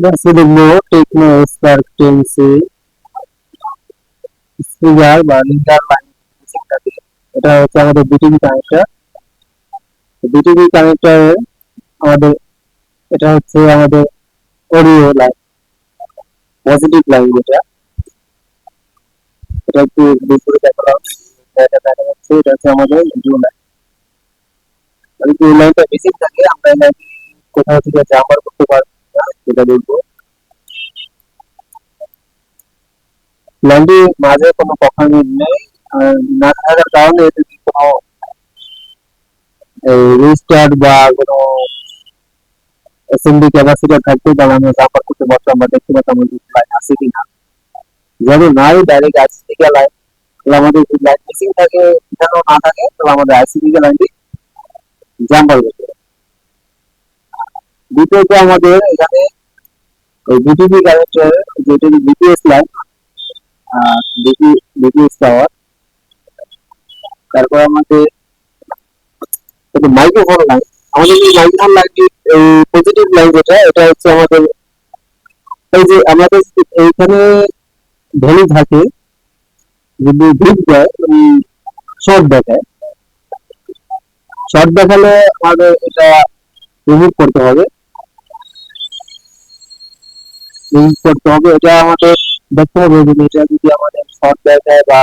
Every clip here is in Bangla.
আজকে দেখব Tecno Spark ten C speaker বা লিডার লাইন এটা হচ্ছে আমাদের বিটিভি কানেক্টর বিটিভি কানেক্টর আমাদের এটা হচ্ছে আমাদের অডিও লাইন পজিটিভ লাইন যেটা এটা একটু দুপুরে দেখালাম এটা দেখা যাচ্ছে এটা হচ্ছে আমাদের ভিডিও লাইন যদি এই লাইনটা বেশি থাকে আমরা লাইন কোথাও থেকে জাম্পার করতে পারব সেটা দেখব। লাইনটির মাঝে কোনো কখনো নেই। না থাকার কারণে যদি কোনো রিস্টার্ট বা কোনো এসএমডি ক্যাপাসিটার থাকতো তাহলে আমরা জাম্পার করতে পারতাম আমরা দেখতে পারতাম যে লাইন আছে কিনা যদি নাই ডাইরেক্ট আইসিডি কে লাইন তাহলে আমাদের যদি লাইন মিসিং থাকে এখানেও না থাকে, তাহলে আমাদের আইসিডি কে লাইনটি জাম্পার করতে দ্বিতীয়ত আমাদের এখানে ওই বিটিভি কানেক্টর যেটা বিপিএস লাইন বিপিএস টাওয়ার তারপর আমাদের মাইক্রোফোন লাইন আমাদের এই মাইক্রোফোন লাইনটি এই পজিটিভ লাইন যেটা, এটা হচ্ছে আমাদের, এই যে আমাদের এইখানে ভ্যালু থাকে, যদি ভিপ দেয় শর্ট দেখায়। শর্ট দেখালে আমাদের এটা রিমুভ করতে হবে। রিমুভ করতে হবে, এটা আমাদের দেখতে হবে যে এটা যদি আমাদের শর্ট দেখায় বা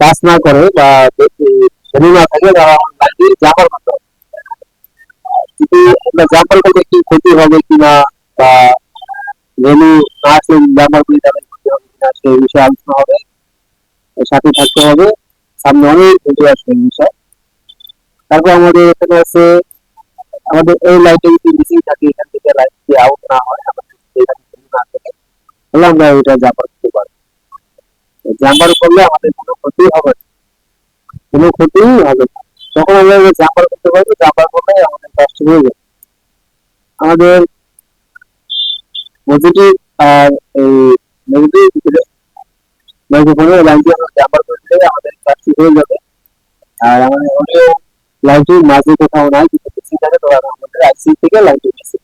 কাজ না করে বা ভ্যালু না থাকে লাইনটি করতে হবে। যদি আমরা করলে কি ক্ষতি হবে কিনা বা না আসলে করে সেই বিষয়ে আলোচনা হবে। সাথে থাকতে হবে। সামনে অনেক ভিডিও আসবে বিষয়। তারপর আমাদের এখানে আছে, আমাদের এই লাইটে যদি মিসিং থাকে আমরা এটা জাম্পার করতে পারব। জাম্পার করলে আমাদের কোনো ক্ষতি হবে কোনো ক্ষতি হবে তখন আমরা জাম্পার করতে পারব জাম্পার করলে আমাদের কাজটি হয়ে যাবে। আমাদের পজিটিভ আর এই নেগেটিভ মাইক্রোফোনের লাইনটি আমরা জাম্পার করে আমাদের কাজটি হয়ে যাবে। আর আমাদের অডিও লাইনটির মাঝে কোথাও নাই, কিন্তু বেশি থাকে তো আমাদের আইসি থেকে লাইনটি হবে